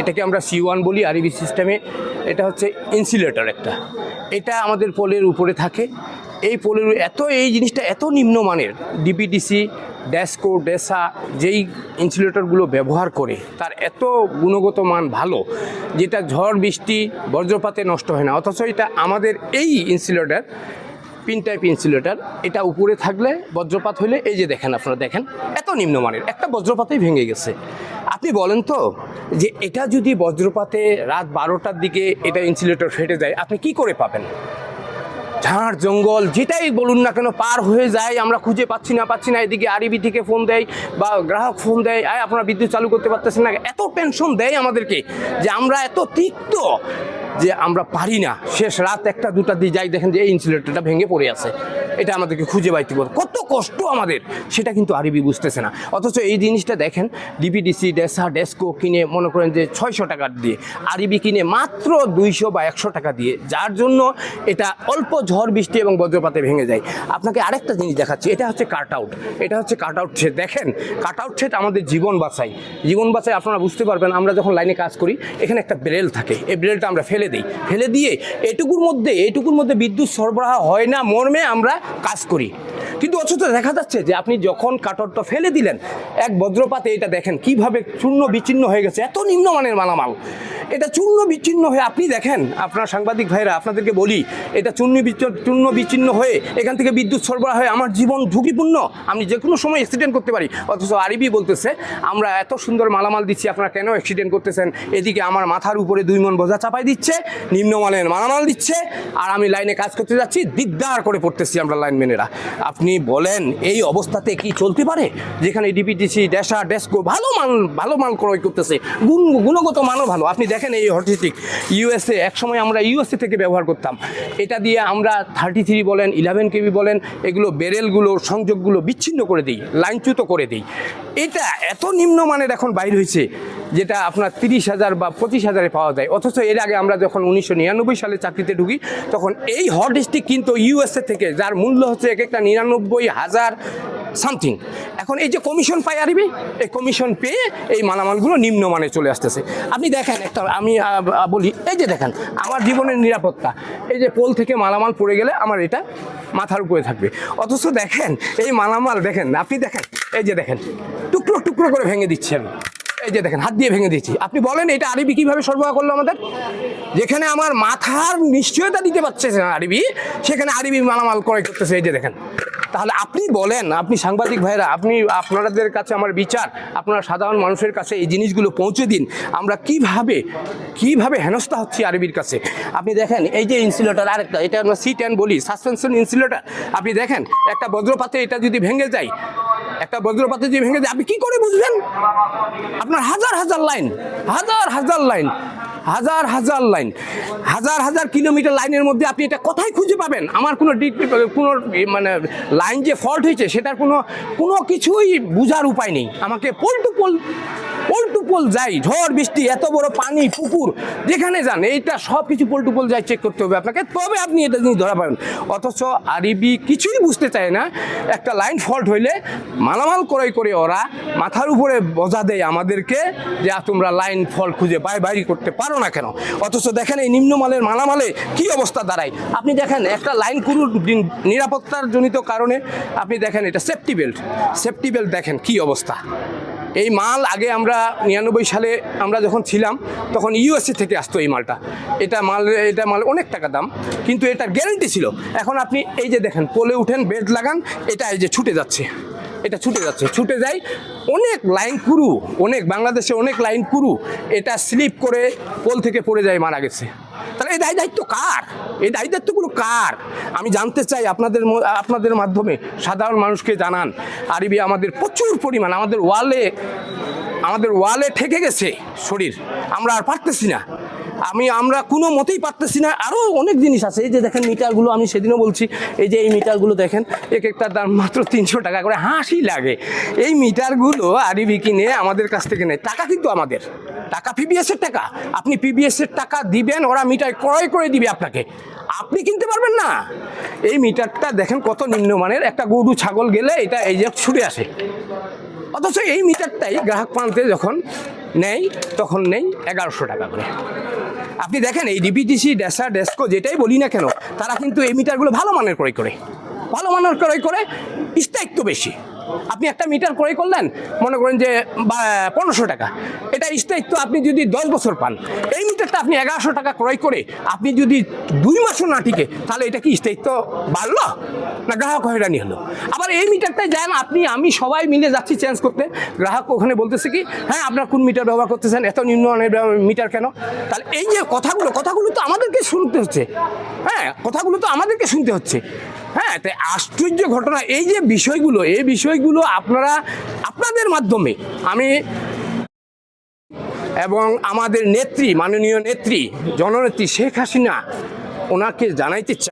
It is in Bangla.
এটাকে আমরা সি ওয়ান বলি আরবি সিস্টেমে এটা হচ্ছে ইনসুলেটর একটা। এটা আমাদের পোলের উপরে থাকে। এই পোলের এত, এই জিনিসটা এত নিম্নমানের ডিপিডিসি ড্যাসকো ডেসা যেই ইনসুলেটরগুলো ব্যবহার করে, তার এত গুণগত মান ভালো, যেটা ঝড়, বৃষ্টি, বজ্রপাতে নষ্ট হয় না। অথচ এটা আমাদের এই ইনসুলেটর পিন টাইপ ইনসুলেটার, এটা উপরে থাকলে বজ্রপাত হলে এই যে দেখেন আপনারা দেখেন, এত নিম্নমানের, একটা বজ্রপাতেই ভেঙে গেছে। আপনি বলেন তো যে এটা যদি বজ্রপাতে রাত বারোটার দিকে এটা ইনসুলেটর ফেটে যায়, আপনি কি করে পাবেন? ঝাড় জঙ্গল, যেটাই বলুন না কেন, পার হয়ে যায়। আমরা খুঁজে পাচ্ছি না পাচ্ছি না। এদিকে আরিবি থেকে ফোন দেয় বা গ্রাহক ফোন দেয়, আয়, আপনারা বিদ্যুৎ চালু করতে পারতেছেন না। এত টেনশন দেয় আমাদেরকে যে আমরা এত তিক্ত যে আমরা পারি না। শেষ রাত একটা দুটা দিয়ে যাই, দেখেন যে এই ইনসুলেটরটা ভেঙে পড়ে আছে। এটা আমাদেরকে খুঁজে পাইতে পারব কত কষ্ট আমাদের, সেটা কিন্তু আরবি বুঝতেছে না। অথচ এই জিনিসটা দেখেন, ডিপিডিসি, ডেসা, ডেস্কো কিনে মনে করেন যে ছয়শো টাকা দিয়ে, আরবি কিনে মাত্র দুইশো বা একশো টাকা দিয়ে, যার জন্য এটা অল্প ঝড় বৃষ্টি এবং বজ্রপাতে ভেঙে যায়। আপনাকে আরেকটা জিনিস দেখাচ্ছি, এটা হচ্ছে কাট আউট। এটা হচ্ছে কাট আউট সেট দেখেন, কাট আউট সেট আমাদের জীবন বাঁচায়। জীবন বাঁচায় আপনারা বুঝতে পারবেন, আমরা যখন লাইনে কাজ করি, এখানে একটা ব্রেল থাকে। এই ব্রেলটা আমরা ফেলে দিই। ফেলে দিয়ে, এটুকুর মধ্যে এটুকুর মধ্যে বিদ্যুৎ সরবরাহ হয় না, মর্মে আমরা কাজ করি। কিন্তু অথচ দেখা যাচ্ছে যে আপনি যখন কাটরটা ফেলে দিলেন, এক বজ্রপাতে এটা দেখেন, কীভাবে চূর্ণ বিচ্ছিন্ন হয়ে গেছে, এত নিম্নমানের মালামাল। এটা চূর্ণ বিচ্ছিন্ন হয়ে, আপনি দেখেন, আপনার সাংবাদিক ভাইরা আপনাদেরকে বলি, এটা চূর্ণ চূর্ণ বিচ্ছিন্ন হয়ে, এখান থেকে বিদ্যুৎ সরবরাহ হয়ে আমার জীবন ঝুঁকিপূর্ণ। আমি যে কোনো সময় অ্যাক্সিডেন্ট করতে পারি। অথচ আরবি বলতেছে, আমরা এত সুন্দর মালামাল দিচ্ছি, আপনারা কেন অ্যাক্সিডেন্ট করতেছেন? এদিকে আমার মাথার উপরে দুই মন বোঝা চাপাই দিচ্ছে, নিম্নমানের মালামাল দিচ্ছে, আর আমি লাইনে কাজ করতে যাচ্ছি দিকদার করে পড়তেছি আমরা লাইনম্যানেরা। আপনি বলেন, এই অবস্থাতে কি চলতে পারে? যেখানে ডিপিটিসি ড্যাশা ডেস্কো ভালো মান ভালো মাল ক্রয় করতেছে, গুণ, গুণগত মানও ভালো। আপনি দেখেন এই হটস্টিক ইউএসএ একসময় আমরা ইউএসএ থেকে ব্যবহার করতাম। এটা দিয়ে আমরা থার্টি থ্রি বলেন ইলেভেন কেবি বলেন, এগুলো বেরেলগুলো সংযোগগুলো বিচ্ছিন্ন করে দিই, লাইনচ্যুত করে দিই। এটা এত নিম্নমানের এখন বাইর হয়েছে যেটা আপনার তিরিশ হাজার বা পঁচিশ হাজারে পাওয়া যায়। অথচ এর আগে আমরা যখন উনিশশো নিরানব্বই সালে চাকরিতে ঢুকি, তখন এই হট স্টিক কিন্তু ইউএসএ থেকে, যার মূল্য হচ্ছে এক একটা নিরানব্বই হাজার সামথিং এখন এই যে কমিশন পাই আরবি, এই কমিশন পেয়ে এই মালামালগুলো নিম্নমানে চলে আসতেছে। আপনি দেখেন একটা, আমি বলি, এই যে দেখেন, আমার জীবনের নিরাপত্তা। এই যে পোল থেকে মালামাল পড়ে গেলে আমার এটা মাথার উপরে থাকবে। অথচ দেখেন, এই মালামাল, দেখেন, আপনি দেখেন, এই যে দেখেন, টুকরো টুকরো করে ভেঙে দিচ্ছি আমি এই যে দেখেন, হাত দিয়ে ভেঙে দিয়েছি। আপনি বলেন, এটা আরবি কীভাবে সরবরাহ করল আমাদের? যেখানে আমার মাথার নিশ্চয়তা দিতে পারছে না আরবি, সেখানে আরবি মালামাল ক্রয় করতেছে, এই যে দেখেন। তাহলে আপনি বলেন, আপনি সাংবাদিক ভাইরা, আপনি, আপনাদের কাছে আমার বিচার, আপনারা সাধারণ মানুষের কাছে এই জিনিসগুলো পৌঁছে দিন। আমরা কীভাবে কীভাবে হেনস্থা হচ্ছি আরবির কাছে? আপনি দেখেন, এই যে ইনসুলেটর, আরেকটা, এটা আমরা সি টেন বলি সাসপেনশন ইনসুলেটর আপনি দেখেন, একটা বজ্রপাতে এটা যদি ভেঙে যায় একটা বজ্রপাতে যে ভেঙে যায়, আপনি কি করে বুঝবেন আপনার হাজার হাজার লাইন, হাজার হাজার লাইন, হাজার হাজার লাইন, হাজার হাজার কিলোমিটার লাইনের মধ্যে আপনি এটা কোথায় খুঁজে পাবেন? আমার কোনো ডিগ্রি কোনো মানে লাইন যে ফল্ট হয়েছে, সেটার কোনো কোনো কিছুই বোঝার উপায় নেই। আমাকে pole to pole pole to pole যাই, ঝড় বৃষ্টি, এত বড় পানি, পুকুর, যেখানে যান, এইটা সব কিছু পোল টু পোল যাই চেক করতে হবে আপনাকে। তবে আপনি এটা জিনিস ধরা পাবেন অথচ আরবি কিছুই বুঝতে চায় না। একটা লাইন ফল্ট হইলে মালামাল ক্রয় করে ওরা মাথার উপরে বোঝা দেয় আমাদেরকে যে তোমরা লাইন ফল্ট খুঁজে বাই বাইরি করতে পারো না কেন? অথচ দেখেন এই নিম্নমালের মালামালে কি অবস্থা দাঁড়ায়। আপনি দেখেন, একটা লাইন নিন- নিরাপত্তার জনিত কারণে। আপনি দেখেন এটা সেফটি বেল্ট সেফটি বেল্ট দেখেন কি অবস্থা। এই মাল আগে আমরা নিরানব্বই সালে আমরা যখন ছিলাম, তখন ইউএসএ থেকে আসতো এই মালটা। এটা মাল এটা মাল অনেক টাকা দাম, কিন্তু এটার গ্যারেন্টি ছিল। এখন আপনি এই যে দেখেন পোলে উঠেন বেড লাগান, এটা এই যে ছুটে যাচ্ছে। এটা ছুটে যাচ্ছে। ছুটে যায় অনেক লাইন কুরু, অনেক বাংলাদেশে অনেক লাইন কুরু। এটা স্লিপ করে পোল থেকে পড়ে যায়, মারা গেছে। তাহলে এই দায় দায়িত্ব কার? এই দায় দায়িত্বগুলো কার? আমি জানতে চাই আপনাদের আপনাদের মাধ্যমে। সাধারণ মানুষকে জানান। আরবি, আমাদের প্রচুর পরিমাণ, আমাদের ওয়ালে আমাদের ওয়ালে ঠেকে গেছে শরীর। আমরা আর পারতেছি না। আমি, আমরা কোনো মতেই পারতেছি না। আরও অনেক জিনিস আছে। এই যে দেখেন মিটারগুলো, আমি সেদিনও বলছি, এই যে এই মিটারগুলো দেখেন এক একটার দাম মাত্র তিনশো টাকা করে। হাসি লাগে। এই মিটারগুলো আরবি কিনে আমাদের কাছ থেকে নেয়। টাকা কিন্তু আমাদের। টাকা পিবিএস এর টাকা। আপনি পিবিএস এর টাকা দিবেন, ওরা মিটার ক্রয় করে দিবে আপনাকে। আপনি কিনতে পারবেন না। এই মিটারটা দেখেন কত নিম্নমানের। একটা গরু, ছাগল গেলে এটা এই যে ছুটে আসে। অথচ এই মিটারটাই গ্রাহক প্রান্তে যখন নেয়, তখন নেই এগারোশো টাকা করে। আপনি দেখেন এই ডিপিটিসি ডেসা ডেস্কো যেটাই বলি না কেন, তারা কিন্তু এই মিটারগুলো ভালো মানের ক্রয় করে। ভালো মানের ক্রয় করে, স্থায়িত্ব বেশি। আপনি একটা মিটার ক্রয় করলেন, মনে করেন যে পনেরোশো টাকা। এটা স্থায়িত্ব আপনি যদি দশ বছর পান, এই মিটারটা আপনি এগারোশো টাকা ক্রয় করে আপনি যদি দুই মাসও না টিকে, তাহলে এটা কি স্থায়িত্ব বাড়লো? না গ্রাহক হয়রানি হলো? আবার এই মিটারটাই যান আপনি, আমি সবাই মিলে যাচ্ছি চেঞ্জ করতে। গ্রাহক ওখানে বলতেছে কি হ্যাঁ আপনার কোন মিটার ব্যবহার করতেছেন? এত নিম্নমানের মিটার কেন? তাহলে এই যে কথাগুলো কথাগুলো তো আমাদেরকে শুনতে হচ্ছে। হ্যাঁ কথাগুলো তো আমাদেরকে শুনতে হচ্ছে। হ্যাঁ তাই আশ্চর্য ঘটনা। এই যে বিষয়গুলো, এই বিষয়গুলো আপনারা, আপনাদের মাধ্যমে আমি এবং আমাদের নেত্রী, মাননীয় নেত্রী, জননেত্রী শেখ হাসিনা, ওনাকে জানাইতে চাই।